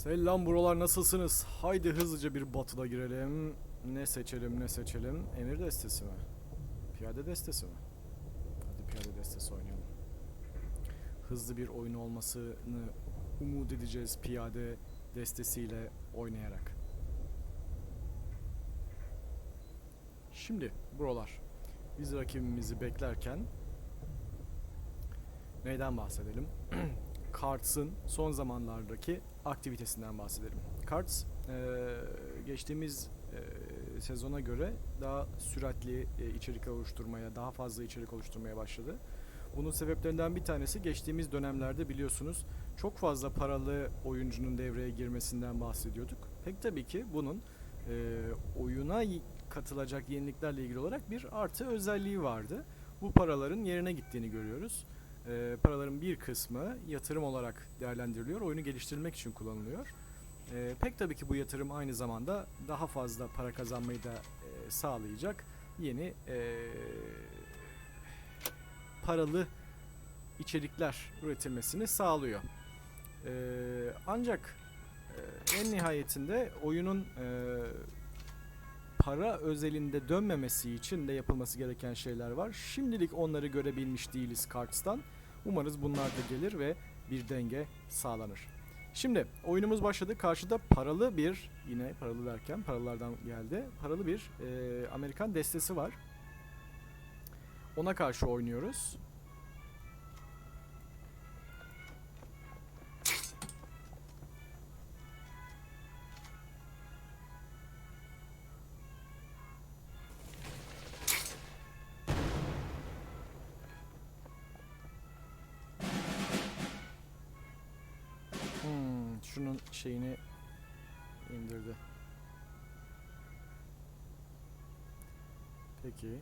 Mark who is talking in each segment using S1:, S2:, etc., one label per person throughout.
S1: Selam buralar nasılsınız? Haydi hızlıca bir batıda girelim. Ne seçelim ne seçelim? Emir destesi mi? Piyade destesi mi? Hadi piyade destesi oynayalım. Hızlı bir oyun olmasını umut edeceğiz piyade destesiyle oynayarak. Şimdi buralar. Biz rakibimizi beklerken neyden bahsedelim? Karts'ın son zamanlardaki aktivitesinden bahsedelim. Karts eee, geçtiğimiz eee, sezona göre daha süratli eee, içerik oluşturmaya, daha fazla içerik oluşturmaya başladı. Bunun sebeplerinden bir tanesi geçtiğimiz dönemlerde biliyorsunuz çok fazla paralı oyuncunun devreye girmesinden bahsediyorduk. Pek tabii ki bunun eee, oyuna katılacak yeniliklerle ilgili olarak bir artı özelliği vardı. Bu paraların yerine gittiğini görüyoruz. Eee, paraların bir kısmı yatırım olarak değerlendiriliyor, oyunu geliştirmek için kullanılıyor. Eee, pek tabii ki bu yatırım aynı zamanda daha fazla para kazanmayı da eee, sağlayacak yeni eee, paralı içerikler üretilmesini sağlıyor. Eee, ancak eee, en nihayetinde oyunun eee, para özelinde dönmemesi için de yapılması gereken şeyler var. Şimdilik onları görebilmiş değiliz Karts'tan. Umarız bunlar da gelir ve bir denge sağlanır. Şimdi oyunumuz başladı. Karşıda paralı bir, yine paralı derken paralılardan geldi. Paralı bir eee, Amerikan destesi var. Ona karşı oynuyoruz. Şunun şeyini indirdi. Peki.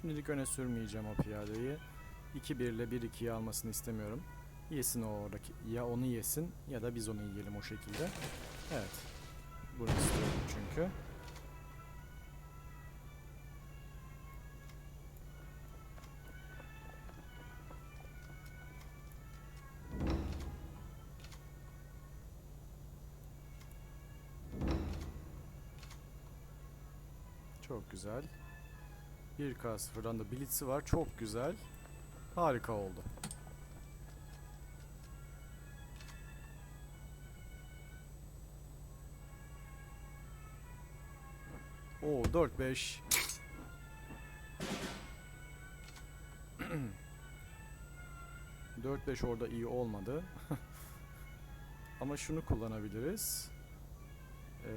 S1: Şimdilik öne sürmeyeceğim o piyadeyi. 2-1 ile 1-2'yi almasını istemiyorum. Yesin o oradaki. Ya onu yesin ya da biz onu yiyelim o şekilde. Evet. Bunu istiyorum çünkü. Çok güzel. 1K0'dan da Blitz'i var. Çok güzel. Harika oldu. Oo 4-5. Dört beş orada iyi olmadı. Ama şunu kullanabiliriz. Ee,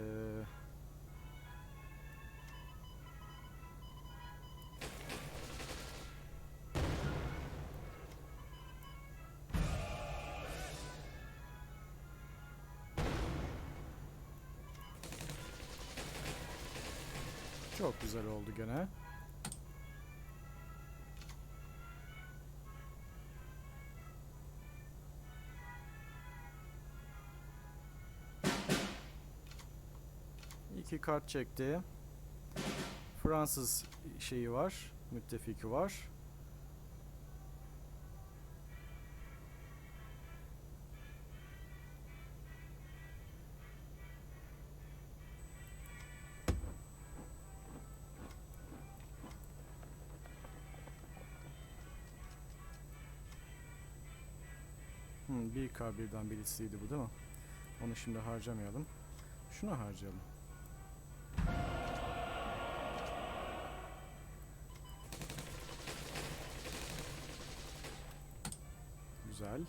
S1: Çok güzel oldu gene. İki kart çekti. Fransız şeyi var, müttefiki var. Hmm, 1K birden birisiydi bu değil mi? Onu şimdi harcamayalım. Şunu harcayalım. Güzel.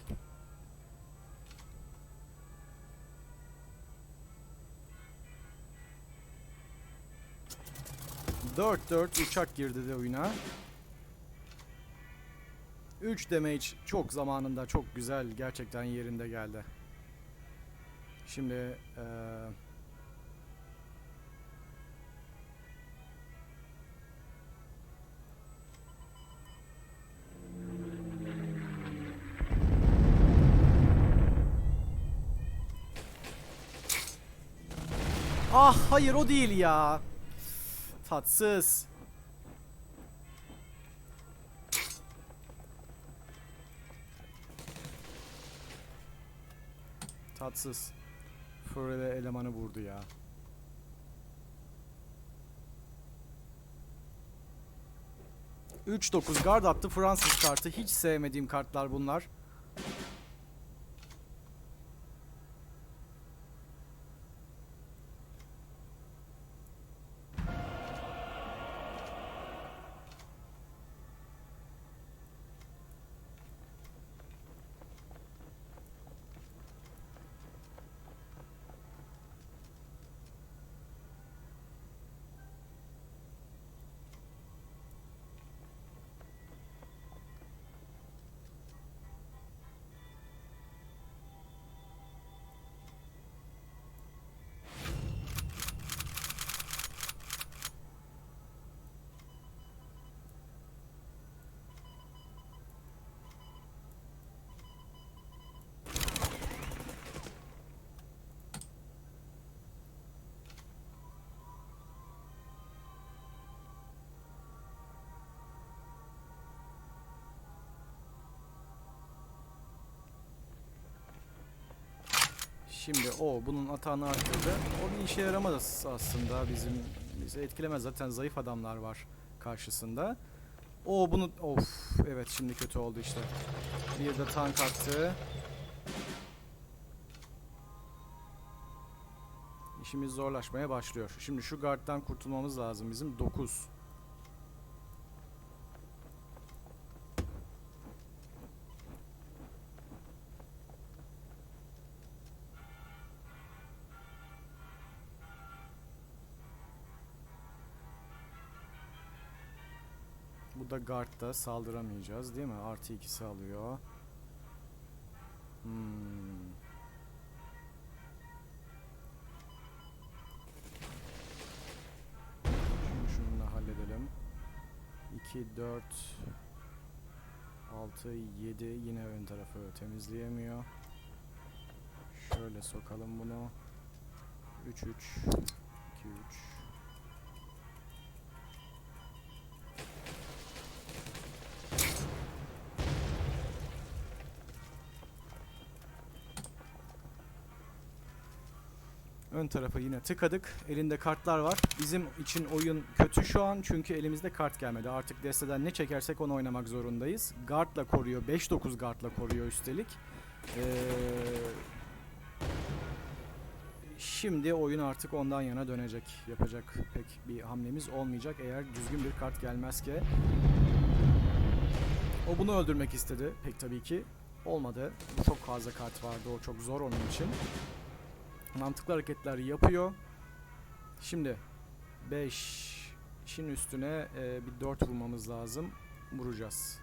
S1: Dört dört uçak girdi de oyuna. 3 damage çok zamanında çok güzel gerçekten yerinde geldi. Şimdi ee, Ah hayır o değil ya. Tatsız. Tatsız. Furele elemanı vurdu ya. Üç dokuz guard attı Fransız kartı. Hiç sevmediğim kartlar bunlar. Şimdi o bunun atağını arttırdı. O bir işe yaramaz aslında bizim bizi etkilemez zaten zayıf adamlar var karşısında. O bunu of evet şimdi kötü oldu işte. Bir de tank attı. İşimiz zorlaşmaya başlıyor. Şimdi şu guarddan kurtulmamız lazım bizim 9. Da guardda saldıramayacağız değil mi? Artı ikisi alıyor. Hmm. Şunu şununla halledelim. 2, 4, 6, 7 yine ön tarafı temizleyemiyor. Şöyle sokalım bunu. 3, 3, 2, 3. Ön tarafa yine tıkadık. Elinde kartlar var. Bizim için oyun kötü şu an çünkü elimizde kart gelmedi. Artık desteden ne çekersek onu oynamak zorundayız. Guard'la koruyor. 5-9 guard'la koruyor üstelik. Ee, şimdi oyun artık ondan yana dönecek. Yapacak pek bir hamlemiz olmayacak eğer düzgün bir kart gelmezke. O bunu öldürmek istedi pek tabii ki. Olmadı. Çok fazla kart vardı. O çok zor onun için. Mantıklı hareketler yapıyor. Şimdi 5 işin üstüne e, bir 4 vurmamız lazım. Vuracağız.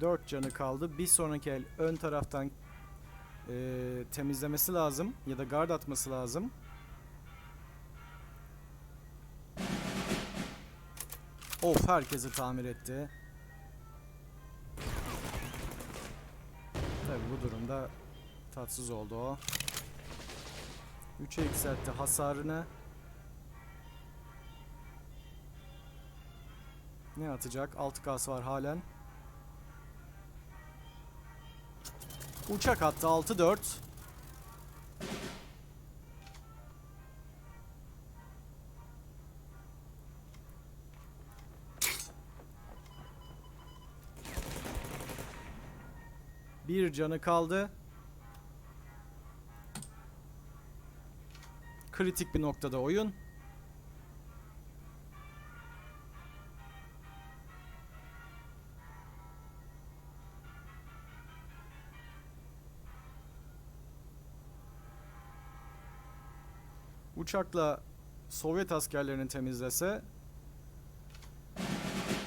S1: Dört canı kaldı. Bir sonraki el ön taraftan e, temizlemesi lazım ya da guard atması lazım. Of herkesi tamir etti. Tabi bu durumda tatsız oldu o. 3'e yükseltti hasarını. Ne atacak? 6 kas var halen. Uçak attı 6-4. Bir canı kaldı. Kritik bir noktada oyun. Uçakla Sovyet askerlerini temizlese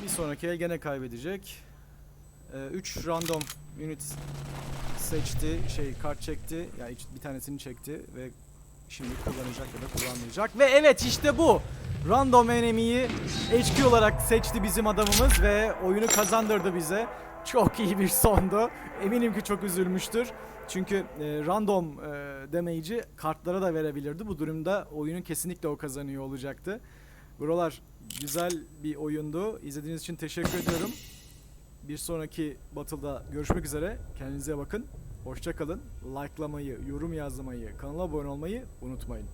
S1: bir sonraki el gene kaybedecek. 3 random Unit seçti, şey kart çekti. Yani bir tanesini çekti ve şimdi kullanacak ya da kullanmayacak. Ve evet işte bu. Random enemy'yi HQ olarak seçti bizim adamımız ve oyunu kazandırdı bize. Çok iyi bir sondu. Eminim ki çok üzülmüştür. Çünkü e, random e, damage'i kartlara da verebilirdi. Bu durumda oyunun kesinlikle o kazanıyor olacaktı. Buralar güzel bir oyundu. İzlediğiniz için teşekkür ediyorum. Bir sonraki Battle'da görüşmek üzere. Kendinize bakın. Hoşça kalın. Like'lamayı, yorum yazmayı, kanala abone olmayı unutmayın.